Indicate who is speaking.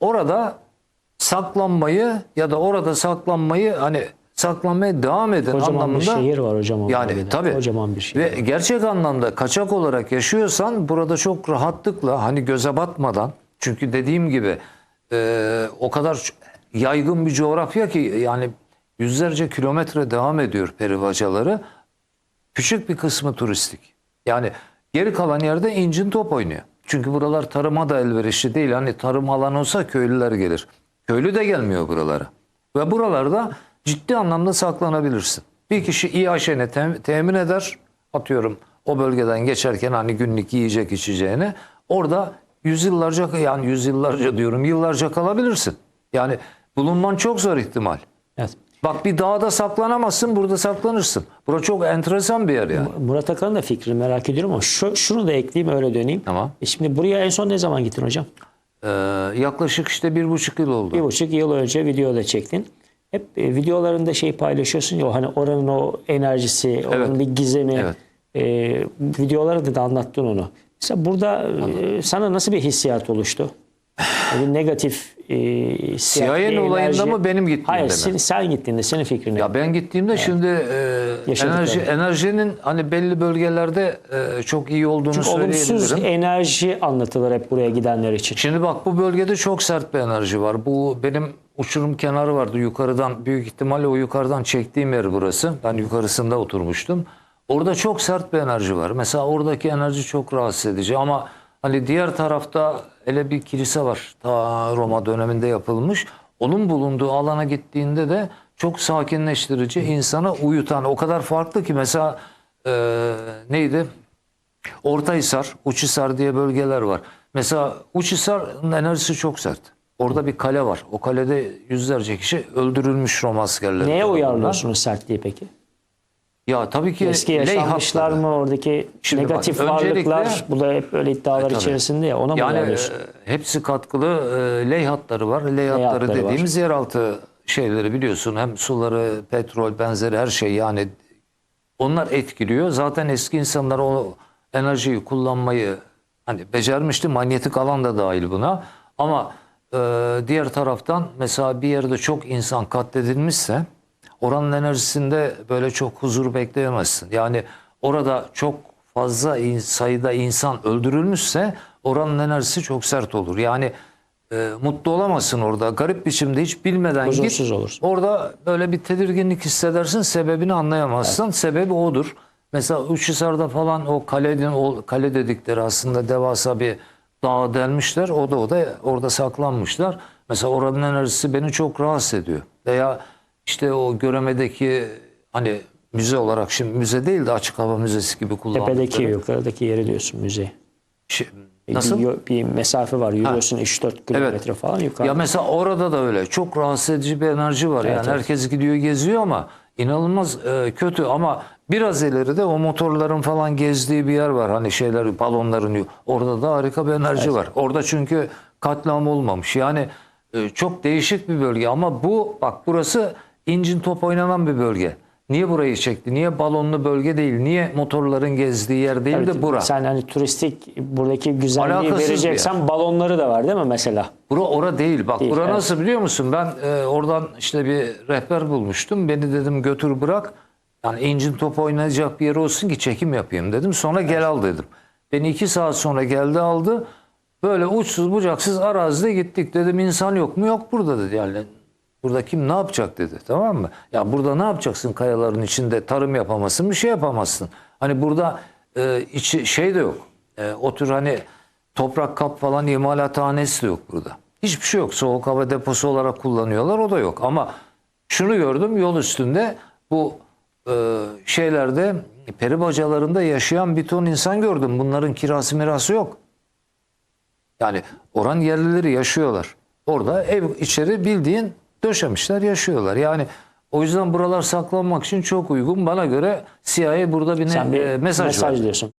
Speaker 1: orada saklanmayı ya da orada saklanmayı hani saklanmaya devam edin
Speaker 2: Kocaman bir
Speaker 1: anlamında
Speaker 2: şehir var hocam.
Speaker 1: yani
Speaker 2: bölgede.
Speaker 1: tabii.
Speaker 2: Kocaman bir şehir.
Speaker 1: Ve gerçek anlamda kaçak olarak yaşıyorsan burada çok rahatlıkla hani göze batmadan çünkü dediğim gibi e, o kadar yaygın bir coğrafya ki yani yüzlerce kilometre devam ediyor peribacaları. Küçük bir kısmı turistik. Yani geri kalan yerde incin top oynuyor. Çünkü buralar tarıma da elverişli değil. Hani tarım alanı olsa köylüler gelir. Köylü de gelmiyor buralara. Ve buralarda ciddi anlamda saklanabilirsin. Bir kişi İAŞ'ını tem- temin eder. Atıyorum o bölgeden geçerken hani günlük yiyecek içeceğini. Orada yüzyıllarca yani yüzyıllarca diyorum yıllarca kalabilirsin. Yani bulunman çok zor ihtimal.
Speaker 2: Evet.
Speaker 1: Bak bir dağda saklanamazsın, burada saklanırsın. Burası çok enteresan bir yer yani.
Speaker 2: Murat Akan'ın da fikrini merak ediyorum ama şu, şunu da ekleyeyim öyle döneyim.
Speaker 1: Tamam.
Speaker 2: E şimdi buraya en son ne zaman gittin hocam?
Speaker 1: Ee, yaklaşık işte bir buçuk yıl oldu.
Speaker 2: Bir buçuk yıl önce video da çektin. Hep e, videolarında şey paylaşıyorsun ya hani oranın o enerjisi, oranın bir gizemi.
Speaker 1: Evet.
Speaker 2: E, videolarda da anlattın onu. Mesela burada e, sana nasıl bir hissiyat oluştu? Negatif e,
Speaker 1: CIA'nin olayında mı, benim gittiğimde
Speaker 2: Hayır
Speaker 1: mi?
Speaker 2: sen, sen gittiğinde senin fikrin?
Speaker 1: Ya ben gittiğimde şimdi e, enerji enerjinin hani belli bölgelerde e, çok iyi olduğunu
Speaker 2: Çünkü olumsuz
Speaker 1: söyleyebilirim.
Speaker 2: enerji anlatılır hep buraya gidenler için.
Speaker 1: Şimdi bak bu bölgede çok sert bir enerji var. Bu benim uçurum kenarı vardı yukarıdan büyük ihtimalle o yukarıdan çektiğim yer burası. Ben yukarısında oturmuştum. Orada çok sert bir enerji var. Mesela oradaki enerji çok rahatsız edici ama hani diğer tarafta hele bir kilise var. Ta Roma döneminde yapılmış. Onun bulunduğu alana gittiğinde de çok sakinleştirici, insana uyutan. O kadar farklı ki mesela e, neydi? Ortahisar, Uçhisar diye bölgeler var. Mesela Uçhisar'ın enerjisi çok sert. Orada bir kale var. O kalede yüzlerce kişi öldürülmüş Roma askerleri.
Speaker 2: Neye
Speaker 1: tarafından.
Speaker 2: uyarlıyorsunuz sertliği peki?
Speaker 1: Ya tabii ki
Speaker 2: Eski yaşanmışlar mı oradaki
Speaker 1: Şimdi bak,
Speaker 2: negatif
Speaker 1: öncelikle-
Speaker 2: varlıklar? Bu da hep öyle iddialar
Speaker 1: tabii.
Speaker 2: içerisinde ya ona mı
Speaker 1: Yani
Speaker 2: uyarlıyorsun?
Speaker 1: e, hepsi katkılı e, ley hatları var. Ley hatları
Speaker 2: hatları var.
Speaker 1: dediğimiz yeraltı şeyleri biliyorsun. Hem suları, petrol benzeri her şey yani onlar etkiliyor. Zaten eski insanlar o enerjiyi kullanmayı hani becermişti. Manyetik alan da dahil buna. Ama e, diğer taraftan mesela bir yerde çok insan katledilmişse oranın enerjisinde böyle çok huzur bekleyemezsin. Yani orada çok fazla in- sayıda insan öldürülmüşse oranın enerjisi çok sert olur. Yani e, mutlu olamazsın orada. Garip biçimde hiç bilmeden
Speaker 2: Huzursuz
Speaker 1: git.
Speaker 2: olursun.
Speaker 1: Orada böyle bir tedirginlik hissedersin. Sebebini anlayamazsın. Sebebi odur. Mesela Uçhisar'da falan o kalenin o kale dedikleri aslında devasa bir dağa delmişler. O da o da orada saklanmışlar. Mesela oranın enerjisi beni çok rahatsız ediyor. Veya işte o Göreme'deki hani müze olarak şimdi müze değil de açık hava müzesi gibi kullandıkları.
Speaker 2: Tepedeki yukarıdaki yeri diyorsun müze.
Speaker 1: Şey-
Speaker 2: Bir-
Speaker 1: nasıl?
Speaker 2: Bir, bir mesafe var. Yürüyorsun 3-4 kilometre falan yukarı.
Speaker 1: Ya mesela orada da öyle. Çok rahatsız edici bir enerji var. yani
Speaker 2: evet.
Speaker 1: herkes gidiyor geziyor ama inanılmaz e, kötü ama biraz ileride o motorların falan gezdiği bir yer var. Hani şeyler balonların orada da harika bir enerji var. Orada çünkü katliam olmamış. Yani e, çok değişik bir bölge ama bu bak burası incin top oynanan bir bölge. Niye burayı çekti? Niye balonlu bölge değil? Niye motorların gezdiği yer değil
Speaker 2: Evet,
Speaker 1: de bura?
Speaker 2: Sen hani turistik buradaki güzelliği
Speaker 1: Alakasız
Speaker 2: vereceksen balonları da var değil mi mesela?
Speaker 1: Bura ora değil. Bak
Speaker 2: Değil,
Speaker 1: bura
Speaker 2: evet.
Speaker 1: nasıl biliyor musun? Ben e, oradan işte bir rehber bulmuştum. Beni dedim götür bırak. Yani incin top oynayacak bir yer olsun ki çekim yapayım dedim. Sonra gel al dedim. Beni iki saat sonra geldi aldı. Böyle uçsuz bucaksız arazide gittik. Dedim insan yok mu? Yok burada dedi. Yani burada kim ne yapacak dedi. Tamam mı? Ya burada ne yapacaksın kayaların içinde? Tarım yapamazsın bir şey yapamazsın. Hani burada e, içi şey de yok. E, o tür hani toprak kap falan imalathanesi de yok burada. Hiçbir şey yok. Soğuk hava deposu olarak kullanıyorlar. O da yok. Ama şunu gördüm yol üstünde bu e, şeylerde peri bacalarında yaşayan bir ton insan gördüm. Bunların kirası mirası yok. Yani oran yerlileri yaşıyorlar. Orada ev içeri bildiğin döşemişler yaşıyorlar. Yani o yüzden buralar saklanmak için çok uygun. Bana göre CIA burada bir, ne-
Speaker 2: Sen bir
Speaker 1: e, mesaj,
Speaker 2: mesaj
Speaker 1: var.
Speaker 2: diyorsun.